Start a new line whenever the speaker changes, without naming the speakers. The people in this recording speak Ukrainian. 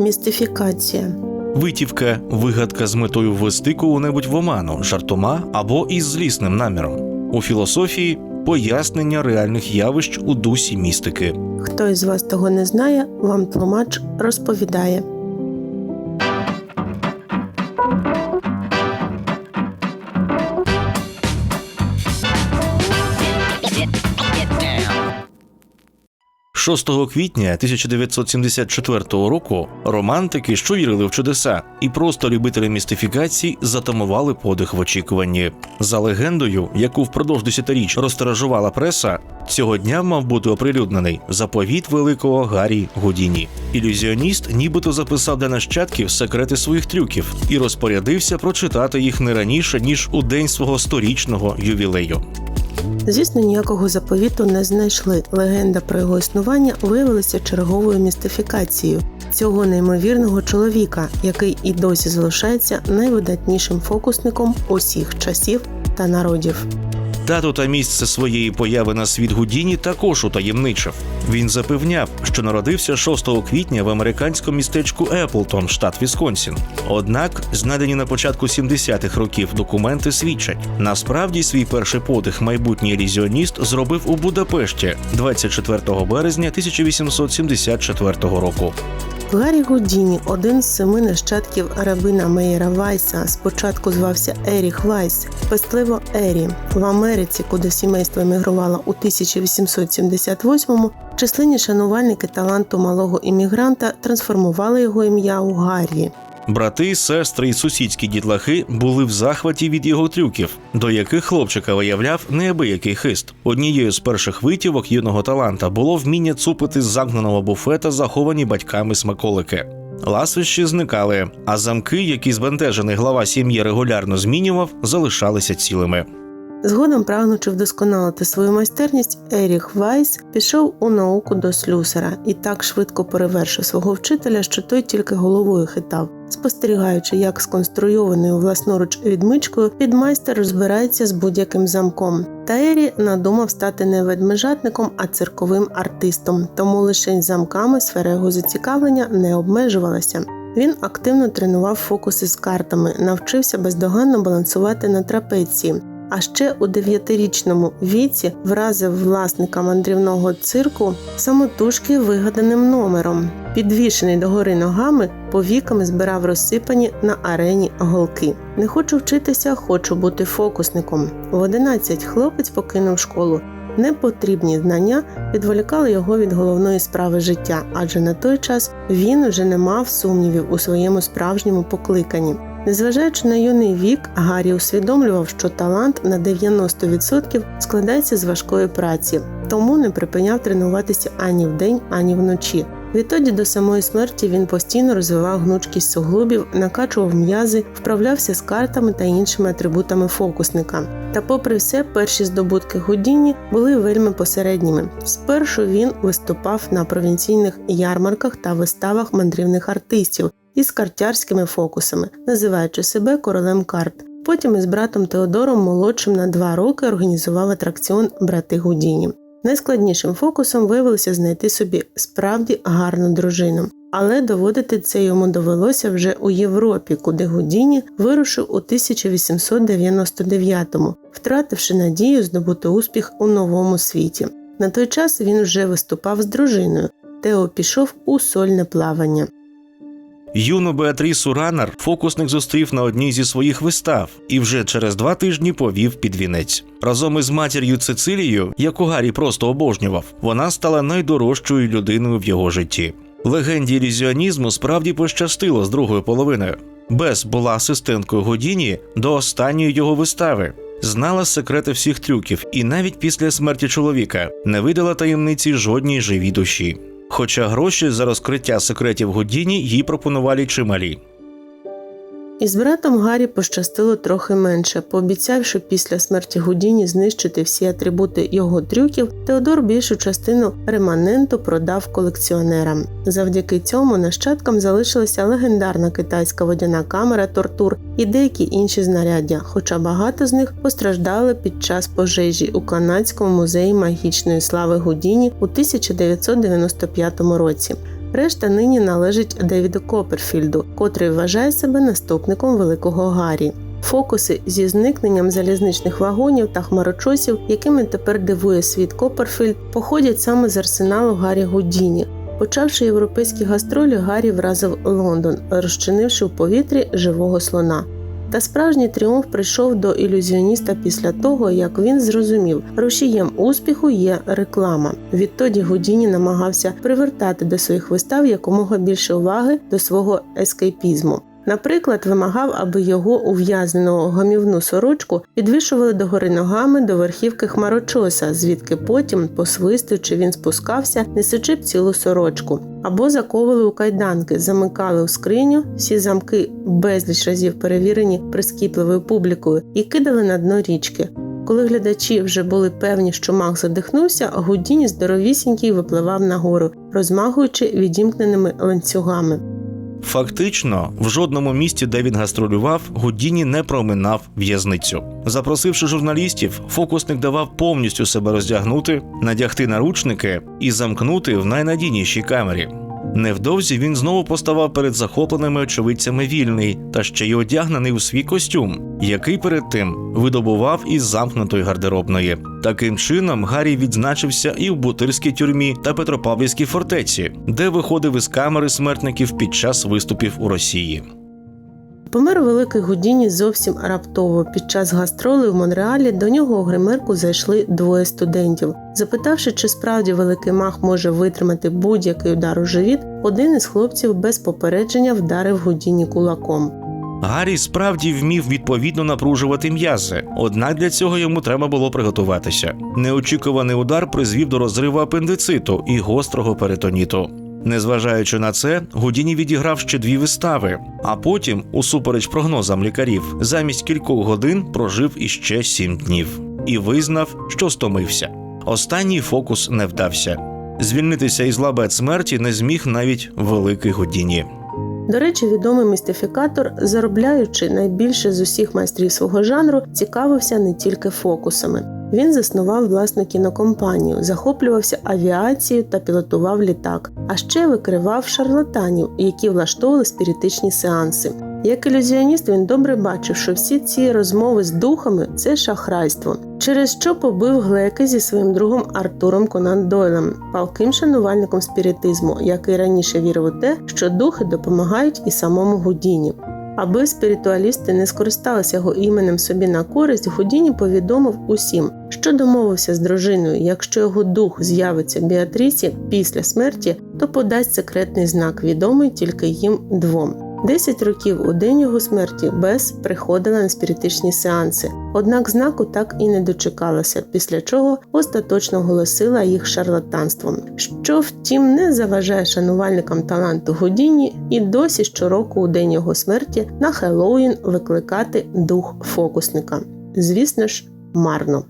містифікація.
Витівка вигадка з метою ввести кого-небудь в оману, жартома або із злісним наміром. У філософії пояснення реальних явищ у дусі містики.
Хто із вас того не знає, вам тлумач розповідає.
– 6 квітня 1974 року романтики, що вірили в чудеса, і просто любителі містифікацій затамували подих в очікуванні. За легендою, яку впродовж десятиріч розтиражувала преса, цього дня мав бути оприлюднений заповіт великого Гаррі Гудіні. Ілюзіоніст нібито записав для нащадків секрети своїх трюків і розпорядився прочитати їх не раніше ніж у день свого сторічного ювілею.
Звісно, ніякого заповіту не знайшли. Легенда про його існування виявилася черговою містифікацією цього неймовірного чоловіка, який і досі залишається найвидатнішим фокусником усіх часів та народів.
Дату та місце своєї появи на світ Гудіні також утаємничив. Він запевняв, що народився 6 квітня в американському містечку Еплтон, штат Вісконсін. Однак, знайдені на початку 70-х років документи свідчать, насправді свій перший подих майбутній ілюзіоніст зробив у Будапешті 24 березня 1874 року.
Гаррі Гудіні, один з семи нащадків рабина Мейера Вайса, спочатку звався Еріх Вайс, пестливо Ері. В Америці, куди сімейство емігрувало у 1878-му, численні шанувальники таланту малого іммігранта трансформували його ім'я у Гаррі.
Брати, сестри і сусідські дітлахи були в захваті від його трюків, до яких хлопчика виявляв неабиякий хист. Однією з перших витівок юного таланта було вміння цупити з загнаного буфета заховані батьками смаколики. Ласощі зникали, а замки, які збентежений глава сім'ї регулярно змінював, залишалися цілими.
Згодом, прагнучи вдосконалити свою майстерність, Еріх Вайс пішов у науку до слюсара і так швидко перевершив свого вчителя, що той тільки головою хитав, спостерігаючи, як сконструйованою власноруч відмичкою підмайстер розбирається з будь-яким замком. Та Ері надумав стати не ведмежатником, а цирковим артистом, тому лише замками сфера його зацікавлення не обмежувалася. Він активно тренував фокуси з картами, навчився бездоганно балансувати на трапеції. А ще у дев'ятирічному віці вразив власника мандрівного цирку самотужки вигаданим номером. Підвішений догори ногами, повіками збирав розсипані на арені голки. Не хочу вчитися, хочу бути фокусником. В 11 хлопець покинув школу. Непотрібні знання відволікали його від головної справи життя, адже на той час він вже не мав сумнівів у своєму справжньому покликанні. Незважаючи на юний вік, Гаррі усвідомлював, що талант на 90% складається з важкої праці, тому не припиняв тренуватися ані вдень, ані вночі. Відтоді до самої смерті він постійно розвивав гнучкість суглобів, накачував м'язи, вправлявся з картами та іншими атрибутами фокусника. Та, попри все, перші здобутки Гудіні були вельми посередніми. Спершу він виступав на провінційних ярмарках та виставах мандрівних артистів із картярськими фокусами, називаючи себе королем карт. Потім із братом Теодором молодшим на два роки організував атракціон Брати Гудіні. Найскладнішим фокусом виявилося знайти собі справді гарну дружину, але доводити це йому довелося вже у Європі, куди Гудіні вирушив у 1899-му, втративши надію здобути успіх у новому світі. На той час він вже виступав з дружиною. Тео пішов у сольне плавання.
Юну Беатрісу Ранар фокусник зустрів на одній зі своїх вистав і вже через два тижні повів під вінець. Разом із матір'ю Цицилією, яку Гаррі просто обожнював, вона стала найдорожчою людиною в його житті. Легенді ілюзіонізму справді пощастило з другою половиною. Бес була асистенткою Годіні до останньої його вистави. Знала секрети всіх трюків, і навіть після смерті чоловіка не видала таємниці жодній живій душі. Хоча гроші за розкриття секретів Годіні їй пропонували чималі.
Із братом Гаррі пощастило трохи менше, пообіцявши після смерті Гудіні знищити всі атрибути його трюків, Теодор більшу частину реманенту продав колекціонерам. Завдяки цьому нащадкам залишилася легендарна китайська водяна камера тортур і деякі інші знаряддя, хоча багато з них постраждали під час пожежі у канадському музеї магічної слави Гудіні у 1995 році. Решта нині належить Девіду Копперфільду, котрий вважає себе наступником великого Гаррі. Фокуси зі зникненням залізничних вагонів та хмарочосів, якими тепер дивує світ Копперфільд, походять саме з арсеналу Гаррі Гудіні. Почавши європейські гастролі, Гаррі вразив Лондон, розчинивши в повітрі живого слона. Та справжній тріумф прийшов до ілюзіоніста після того, як він зрозумів, рушієм успіху є реклама. Відтоді Гудіні намагався привертати до своїх вистав якомога більше уваги до свого ескейпізму. Наприклад, вимагав, аби його ув'язненого гамівну сорочку підвішували догори ногами до верхівки хмарочоса, звідки потім, посвистуючи, він спускався, несучи б цілу сорочку, або заковували у кайданки, замикали у скриню, всі замки безліч разів перевірені прискіпливою публікою, і кидали на дно річки. Коли глядачі вже були певні, що маг задихнувся, Гудіні здоровісінький випливав нагору, розмахуючи відімкненими ланцюгами.
Фактично, в жодному місті, де він гастролював, Гудіні не проминав в'язницю. Запросивши журналістів, фокусник давав повністю себе роздягнути, надягти наручники і замкнути в найнадійнішій камері. Невдовзі він знову поставав перед захопленими очевидцями вільний та ще й одягнений у свій костюм, який перед тим видобував із замкнутої гардеробної. Таким чином Гаррі відзначився і в Бутирській тюрмі та Петропавлівській фортеці, де виходив із камери смертників під час виступів у Росії.
Помер великий Гудіні зовсім раптово. Під час гастролей в Монреалі до нього у гримерку зайшли двоє студентів. Запитавши, чи справді великий мах може витримати будь-який удар у живіт, один із хлопців без попередження вдарив Гудіні кулаком.
Гаррі справді вмів відповідно напружувати м'язи, однак для цього йому треба було приготуватися. Неочікуваний удар призвів до розриву апендициту і гострого перитоніту. Незважаючи на це, Гудіні відіграв ще дві вистави, а потім, усупереч прогнозам лікарів, замість кількох годин прожив іще сім днів і визнав, що стомився. Останній фокус не вдався. Звільнитися із лабет смерті не зміг навіть великий Гудіні.
До речі, відомий містифікатор, заробляючи найбільше з усіх майстрів свого жанру, цікавився не тільки фокусами. Він заснував власну кінокомпанію, захоплювався авіацією та пілотував літак, а ще викривав шарлатанів, які влаштовували спіритичні сеанси. Як ілюзіоніст він добре бачив, що всі ці розмови з духами це шахрайство, через що побив глеки зі своїм другом Артуром Конан Дойлем, палким шанувальником спіритизму, який раніше вірив у те, що духи допомагають і самому Гудіні. Аби спіритуалісти не скористалися його іменем собі на користь, Гудіні повідомив усім, що домовився з дружиною, якщо його дух з'явиться Біатрісі після смерті, то подасть секретний знак, відомий тільки їм двом. Десять років у день його смерті Бес приходила на спіритичні сеанси, однак знаку так і не дочекалася, після чого остаточно оголосила їх шарлатанством, що втім не заважає шанувальникам таланту Гудіні і досі щороку у день його смерті на Хеллоуін викликати дух фокусника. Звісно ж, марно.